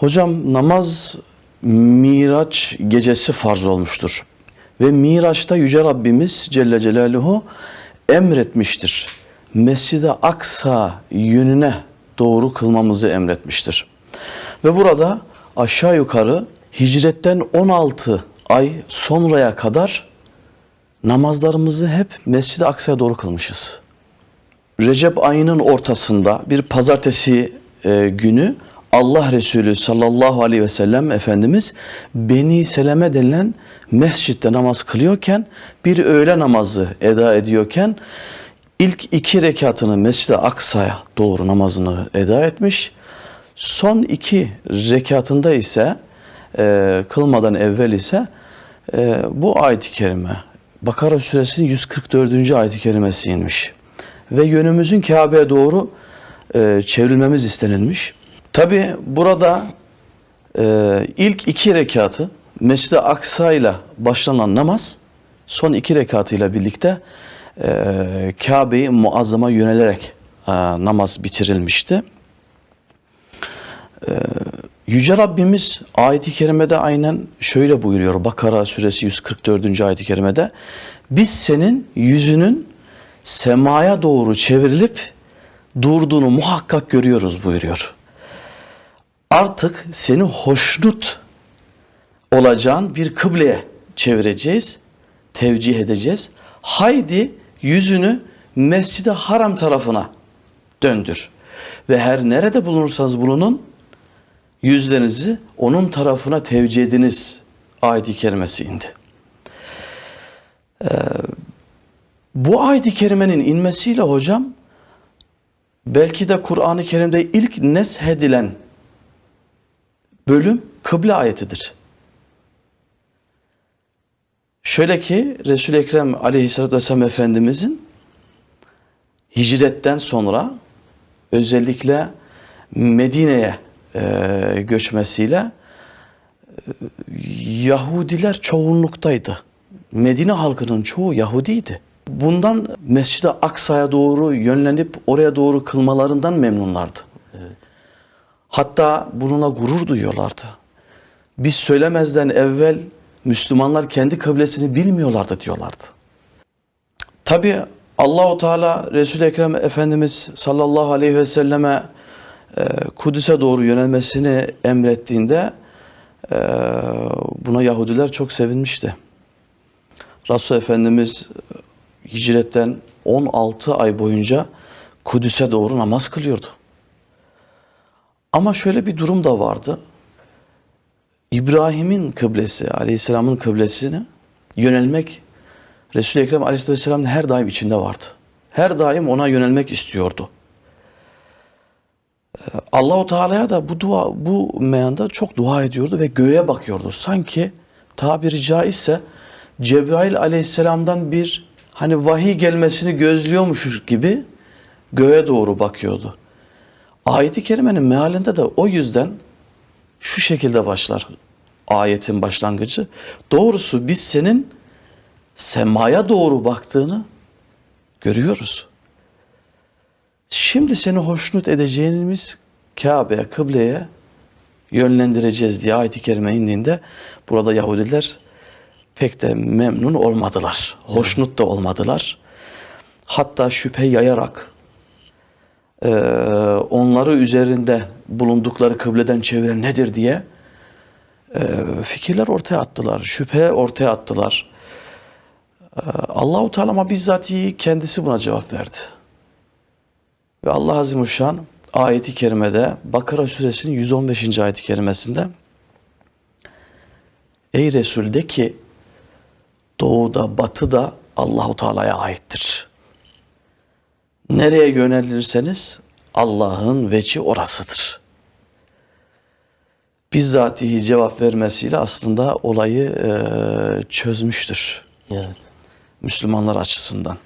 Hocam namaz Miraç gecesi farz olmuştur. Ve Miraç'ta Yüce Rabbimiz Celle Celaluhu emretmiştir. Mescid-i Aksa yönüne doğru kılmamızı emretmiştir. Ve burada aşağı yukarı hicretten 16 ay sonraya kadar namazlarımızı hep Mescid-i Aksa'ya doğru kılmışız. Recep ayının ortasında bir pazartesi e, günü Allah Resulü sallallahu aleyhi ve sellem Efendimiz Beni Seleme denilen mescitte namaz kılıyorken bir öğle namazı eda ediyorken ilk iki rekatını Mescid-i Aksa'ya doğru namazını eda etmiş. Son iki rekatında ise e, kılmadan evvel ise e, bu ayet-i kerime Bakara suresinin 144. ayet-i kerimesi inmiş. Ve yönümüzün Kabe'ye doğru e, çevrilmemiz istenilmiş. Tabi burada e, ilk iki rekatı Mescid-i Aksa ile başlanan namaz son iki rekatıyla birlikte e, Kabe'yi muazzama yönelerek e, namaz bitirilmişti. E, Yüce Rabbimiz ayet-i kerimede aynen şöyle buyuruyor. Bakara suresi 144. ayet-i kerimede. Biz senin yüzünün semaya doğru çevrilip durduğunu muhakkak görüyoruz buyuruyor. Artık seni hoşnut olacağın bir kıbleye çevireceğiz, tevcih edeceğiz. Haydi yüzünü Mescid-i Haram tarafına döndür. Ve her nerede bulunursanız bulunun, yüzlerinizi onun tarafına tevcih ediniz ayet-i kerimesi indi. Ee, bu ayet-i kerimenin inmesiyle hocam belki de Kur'an-ı Kerim'de ilk neshedilen bölüm kıble ayetidir. Şöyle ki Resul-i Ekrem aleyhissalatü vesselam Efendimizin hicretten sonra özellikle Medine'ye e, göçmesiyle e, Yahudiler çoğunluktaydı. Medine halkının çoğu Yahudiydi. Bundan Mescid-i Aksa'ya doğru yönlenip oraya doğru kılmalarından memnunlardı. Hatta bununla gurur duyuyorlardı. Biz söylemezden evvel Müslümanlar kendi kıblesini bilmiyorlardı diyorlardı. Tabi Allahu Teala Resul-i Ekrem Efendimiz sallallahu aleyhi ve selleme e, Kudüs'e doğru yönelmesini emrettiğinde e, buna Yahudiler çok sevinmişti. Resul Efendimiz e, hicretten 16 ay boyunca Kudüs'e doğru namaz kılıyordu. Ama şöyle bir durum da vardı. İbrahim'in kıblesi, Aleyhisselam'ın kıblesine yönelmek Resul-i Ekrem Aleyhisselam'ın her daim içinde vardı. Her daim ona yönelmek istiyordu. Ee, Allahu Teala'ya da bu dua bu meyanda çok dua ediyordu ve göğe bakıyordu. Sanki tabiri caizse Cebrail Aleyhisselam'dan bir hani vahiy gelmesini gözlüyormuş gibi göğe doğru bakıyordu. Ayet-i kerimenin mealinde de o yüzden şu şekilde başlar ayetin başlangıcı. Doğrusu biz senin semaya doğru baktığını görüyoruz. Şimdi seni hoşnut edeceğimiz Kabe'ye, kıbleye yönlendireceğiz diye ayet-i kerime indiğinde burada Yahudiler pek de memnun olmadılar. Hoşnut da olmadılar. Hatta şüphe yayarak e, onları üzerinde bulundukları kıbleden çeviren nedir diye e, fikirler ortaya attılar. Şüphe ortaya attılar. E, Allahu Teala ama bizzatihi kendisi buna cevap verdi. Ve Allah Azimuşşan ayeti kerimede Bakara suresinin 115. ayeti kerimesinde Ey Resul de ki doğuda batıda Allahu Teala'ya aittir. Nereye yönelirseniz Allah'ın veçi orasıdır. Bizzatihi cevap vermesiyle aslında olayı e, çözmüştür Evet. Müslümanlar açısından.